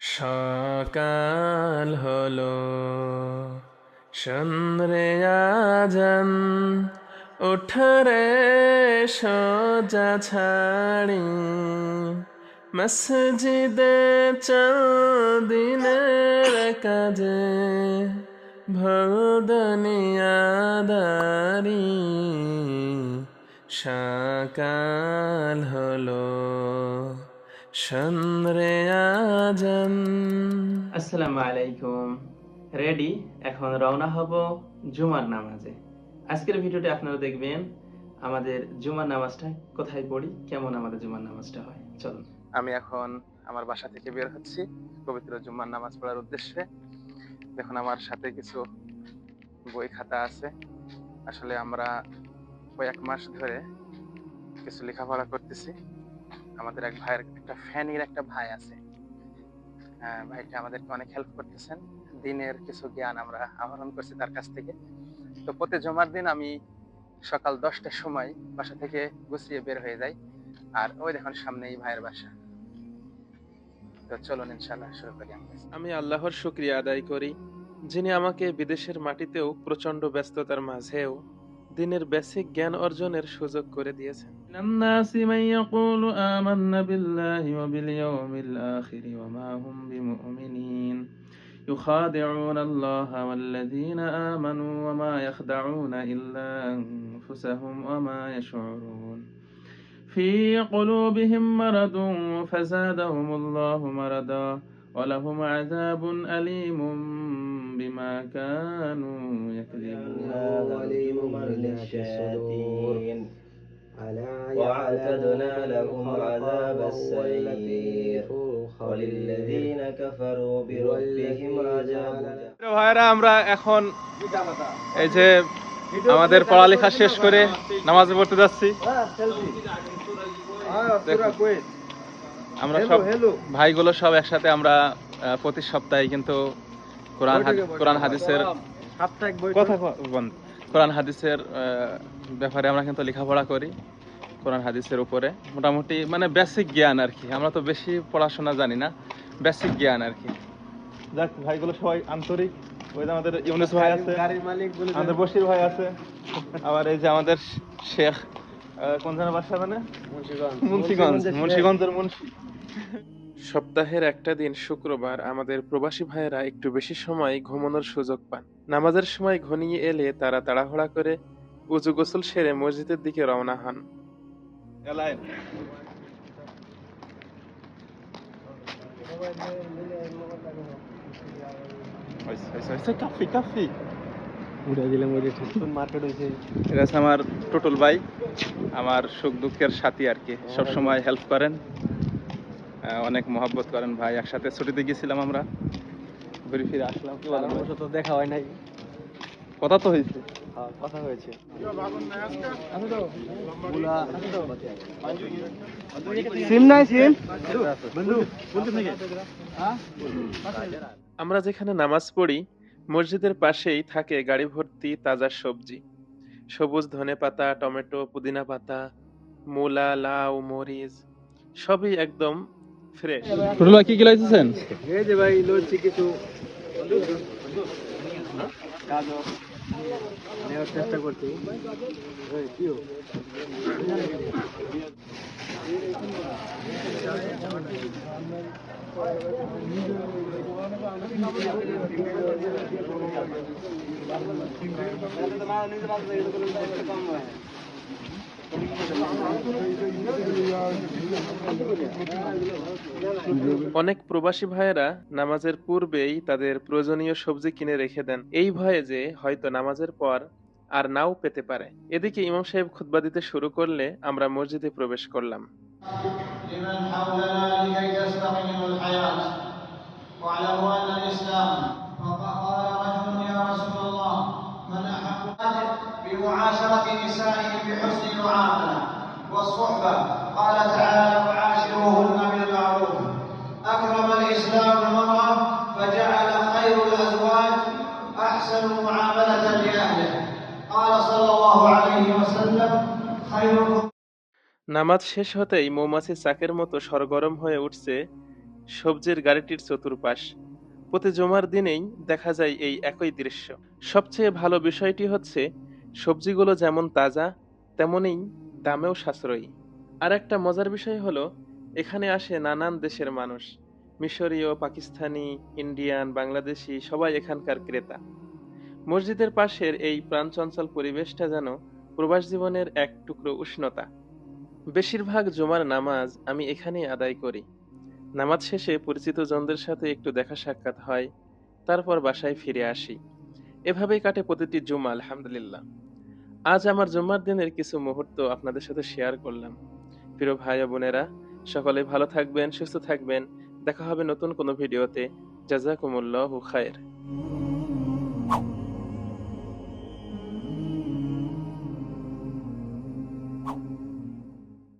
সকাল হলো চন্দ্রে আজান উঠরে সোজা ছাড়ি। মসজিদে চাঁদিনের কাজে ভদনিয়াদারি সকাল হলো আজান। আসসালামু আলাইকুম। রেডি? এখন রওনা হব জুমার নামাজে। আজকের ভিডিওতে আপনারা দেখবেন আমাদের জুমার নামাজটা কোথায় পড়ি কেমন আমাদের জুমার নামাজটা হয়। চলুন। আমি এখন আমার বাসা থেকে বের হচ্ছি পবিত্র জুম্মার নামাজ পড়ার উদ্দেশ্যে। দেখুন আমার সাথে কিছু বই খাতা আছে। আসলে আমরা কয়েক মাস ধরে কিছু লেখাপড়া করতেছি। আমাদের এক ভাইয়ের একটা ফ্যানির একটা ভাই আছে। আহ, ভাইটা আমাদেরকে অনেক হেল্প করতেছেন। দিনের কিছু জ্ঞান আমরা আহরণ করছি তার কাছ থেকে। তো প্রতি জমার দিন আমি সকাল দশটার সময় বাসা থেকে গুছিয়ে বের হয়ে যাই। আর ওই দেখুন সামনেই ভাইয়ের বাসা। তো চলুন ইনশাল্লাহ শুরু করি আমরা আমি আল্লাহর শুক্রিয়া আদায় করি যিনি আমাকে বিদেশের মাটিতেও প্রচন্ড ব্যস্ততার মাঝেও দিনের বেসিক জ্ঞান অর্জনের সুযোগ করে দিয়েছেন الناس من يقول آمنا بالله وباليوم الآخر وما هم بمؤمنين يخادعون الله والذين آمنوا وما يخدعون إلا أنفسهم وما يشعرون في قلوبهم مرض فزادهم الله مرضا ولهم عذاب أليم بما كانوا يكذبون ظليم للشياطين وأعتدنا لهم عذاب السعير وللذين كفروا بربهم عذاب ভাইরা আমরা এখন এই যে আমাদের পড়ালেখা শেষ করে নামাজে পড়তে যাচ্ছি। আমরা সব ভাইগুলো সব একসাথে আমরা প্রতি সপ্তাহে কিন্তু কোরআন কোরআন হাদিসের কথা কোরআন হাদিসের আহ, ব্যাপারে আমরা কিন্তু লেখাপড়া করি কোরআন হাদিসের উপরে। মোটামুটি মানে বেসিক জ্ঞান আর কি। আমরা তো বেশি পড়াশোনা জানি না বেসিক জ্ঞান আর কি। যাক ভাইগুলো সবাই আন্তরিক। ওই যে আমাদের ইউনুস ভাই আছে গাড়ির মালিক বলে আমাদের বশির ভাই আছে আবার এই যে আমাদের শেখ কোন বাসা মানে? মুন্সিগঞ্জ। মুন্সিগঞ্জের মুন্সি। সপ্তাহের একটা দিন শুক্রবার আমাদের প্রবাসী ভাইয়েরা একটু বেশি সময় ঘুমানোর সুযোগ পান। নামাজের সময় ঘনিয়ে এলে তারা তাড়াহুড়া করে উজু গোসল সেরে মসজিদের দিকে রওনা হন। কাফি কাফি উড়ে দিলাম ওই মার্কেট হয়েছে এটা হচ্ছে আমার টোটল ভাই আমার সুখ দুঃখের সাথী আর কি সব সময় হেল্প করেন অনেক মহব্বত করেন ভাই একসাথে ছুটিতে গেছিলাম আমরা ঘুরে ফিরে আসলাম কি বলেন তো দেখা হয় নাই কথা তো হয়েছে হ্যাঁ, কথা হয়েছে সিম নাই সিম বন্ধু বন্ধু থেকে আমরা যেখানে নামাজ পড়ি মসজিদের পাশেই থাকে গাড়ি ভর্তি তাজা সবজি। সবুজ ধনে পাতা টমেটো পুদিনা পাতা মূলা লাউ মরিচ সবই একদম ফ্রেশ টোটল কি কি লাইছেন এই যে ভাই লইছি কিছু। গাজর নেওয়ার চেষ্টা করছি। কি? অনেক প্রবাসী ভাইয়েরা নামাজের পূর্বেই তাদের প্রয়োজনীয় সবজি কিনে রেখে দেন। এই ভয়ে যে হয়তো নামাজের পর আর নাও পেতে পারে। এদিকে ইমাম সাহেব খুতবা দিতে শুরু করলে আমরা মসজিদে প্রবেশ করলাম। واعلموا أن الإسلام فقال رجل يا رسول الله من أحب بمعاشرة نسائه بحسن المعاملة والصحبة قال تعالى وعاشروهن بالمعروف أكرم الإسلام المرأة فجعل خير الأزواج أحسن أحسن معاملة لأهله قال صلى الله عليه وسلم خيركم নামাজ শেষ হতেই মৌমাছি চাকের মতো সরগরম হয়ে উঠছে সবজির গাড়িটির চতুর্পাশ। প্রতি জমার দিনেই দেখা যায় এই একই দৃশ্য। সবচেয়ে ভালো বিষয়টি হচ্ছে, সবজিগুলো যেমন তাজা, তেমনই দামেও সাশ্রয়ী। আর একটা মজার বিষয় হলো, এখানে আসে নানান দেশের মানুষ। মিশরীয়, পাকিস্তানি, ইন্ডিয়ান, বাংলাদেশি, সবাই এখানকার ক্রেতা। মসজিদের পাশের এই প্রাণচঞ্চল পরিবেশটা যেন প্রবাস জীবনের এক টুকরো উষ্ণতা। বেশিরভাগ জমার নামাজ আমি এখানেই আদায় করি। নামাজ শেষে পরিচিত জনদের সাথে একটু দেখা সাক্ষাৎ হয়, তারপর বাসায় ফিরে আসি। এভাবেই কাটে প্রতিটি জুমা, আলহামদুলিল্লাহ। আজ আমার জুম্মার দিনের কিছু মুহূর্ত আপনাদের সাথে শেয়ার করলাম। প্রিয় ভাই বোনেরা, সকলে ভালো থাকবেন, সুস্থ থাকবেন। দেখা হবে নতুন কোনো ভিডিওতে। জাজাকুমুল্লাহ খায়ের।